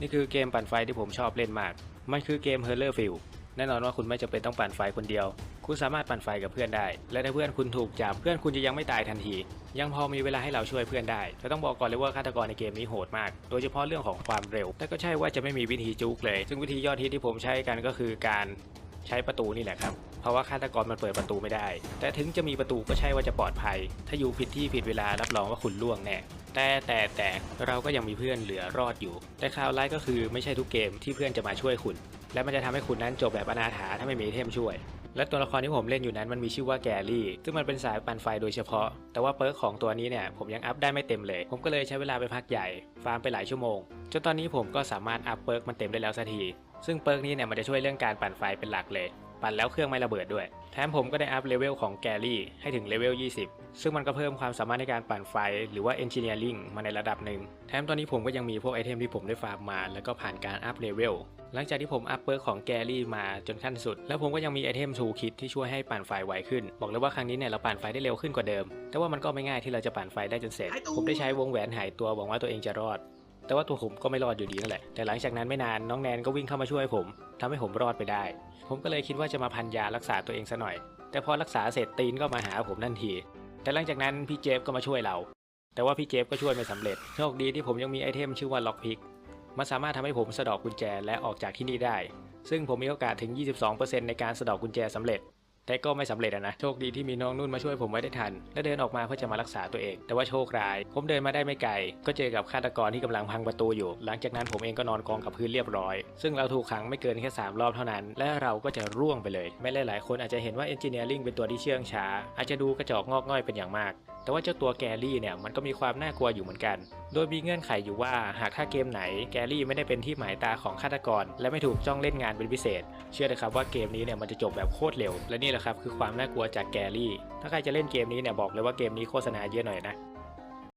นี่คือเกมปั่นไฟที่ผมชอบเล่นมาก มันคือเกม h e r l e r f i e l d แน่นอนว่าคุณไม่จำเป็นต้องปั่นไฟคนเดียว คุณสามารถปั่นไฟกับเพื่อนได้ และถ้าเพื่อนคุณถูกจับเพื่อนคุณจะยังไม่ตายทันที ยังพอมีเวลาให้เราช่วยเพื่อนได้แต่ต้องบอกก่อนเลยว่าฆาตกรในเกมนี้โหดมาก โดยเฉพาะเรื่องของความเร็ว แต่ก็ใช่ว่าจะไม่มีวิธีจุกเลย ซึ่งวิธียอดฮิตที่ผมใช้กันก็คือการใช้ประตูนี่แหละครับ เพราะว่าฆาตกรมันเปิดประตูไม่ได้ แต่ถึงจะมีประตูก็ใช่ว่าจะปลอดภัย ถ้าอยู่ผิดที่ผิดเวลารับรองว่าคุณล่วงแน่แต่แต่แต่เราก็ยังมีเพื่อนเหลือรอดอยู่ แต่ข่าวร้ายก็คือไม่ใช่ทุกเกมที่เพื่อนจะมาช่วยคุณ และมันจะทำให้คุณนั้นจบแบบอนาถาถ้าไม่มีเทมช่วย และตัวละครที่ผมเล่นอยู่นั้นมันมีชื่อว่าแกรี่ ซึ่งมันเป็นสายปั่นไฟโดยเฉพาะ แต่ว่าเปิร์กของตัวนี้เนี่ยผมยังอัพได้ไม่เต็มเลย ผมก็เลยใช้เวลาไปพักใหญ่ ฟาร์มไปหลายชั่วโมง จนตอนนี้ผมก็สามารถอัพเปิร์กมันเต็มได้แล้วสักที ซึ่งเปิร์กนี้เนี่ยมันจะช่วยเรื่องการปั่นไฟเป็นหลักเลย ปั่นแล้วเครื่องไม่ระเบิดด้วย แถมผมก็ได้อัพเลเวลของแกรี่ให้ถึงเลเวล 20 ซึ่งมันก็เพิ่มความสามารถในการปั่นไฟ หรือว่า Engineering มาในระดับหนึ่ง แถมตอนนี้ผมก็ยังมีพวกไอเทมที่ผมได้ฟาร์มมา แล้วก็ผ่านการอัพเลเวล หลังจากที่ผมอัพเปิร์กของแกรี่มาจนขั้นสุด แล้วผมก็ยังมีไอเทมทูคิดที่ช่วยให้ปั่นไฟไวขึ้น บอกเลยว่าครั้งนี้เนี่ยเราปั่นไฟได้เร็วขึ้นกว่าเดิม แต่ว่ามันก็ไม่ง่ายที่เราจะปั่นไฟได้จนเสร็จ ผมได้ใช้วงแหวนหายตัวหวังว่าตัวเองจะรอด แต่ว่าตัวผมก็ไม่รอดอยู่ดีนั่นแหละ แต่หลังจากนั้นไม่นานน้องแนนก็วิ่งเข้ามาช่วยผมทำให้ผมรอดไปได้ ผมก็เลยคิดว่าจะมาพันยารักษาตัวเองซะหน่อย แต่พอรักษาเสร็จตีนก็มาหาผมทันที แต่หลังจากนั้นพี่เจฟก็มาช่วยเรา แต่ว่าพี่เจฟก็ช่วยไม่สำเร็จ โชคดีที่ผมยังมีไอเทมชื่อว่าล็อกพิก มันสามารถทำให้ผมสะดอกกุญแจและออกจากที่นี่ได้ ซึ่งผมมีโอกาสถึง 22%ในการสะดอกกุญแจสำเร็จ แต่ก็ไม่สำเร็จนะโชคดีที่มีน้องนุ่นมาช่วยผมไว้ได้ทัน และเดินออกมาเพื่อจะมารักษาตัวเอง แต่ว่าโชคร้าย ผมเดินมาได้ไม่ไกล ก็เจอกับฆาตกรที่กำลังพังประตูอยู่ หลังจากนั้นผมเองก็นอนกองกับพื้นเรียบร้อย ซึ่งเราถูกขังไม่เกินแค่ 3 รอบเท่านั้น และเราก็จะร่วงไปเลยแม้หลายๆคนอาจจะเห็นว่า Engineering เป็นตัวที่เชื่องช้า อาจจะดูกระจอกงอกง่อยเป็นอย่างมาก แต่ว่าเจ้าตัวแกรี่เนี่ยมันก็มีความน่ากลัวอยู่เหมือนกัน โดยมีเงื่อนไขอยู่ว่าหากถ้าเกมไหนแกรี่ไม่ได้เป็นที่หมายตาของฆาตกร และไม่ถูกจ้องเล่นงานเป็นพิเศษ เชื่อเลยครับว่าเกมนี้เนี่ยมันจะจบแบบโคตรเร็ว และนี่แหละครับคือความน่ากลัวจากแกรี่ ถ้าใครจะเล่นเกมนี้เนี่ยบอกเลยว่าเกมนี้โฆษณาเยอะหน่อยนะ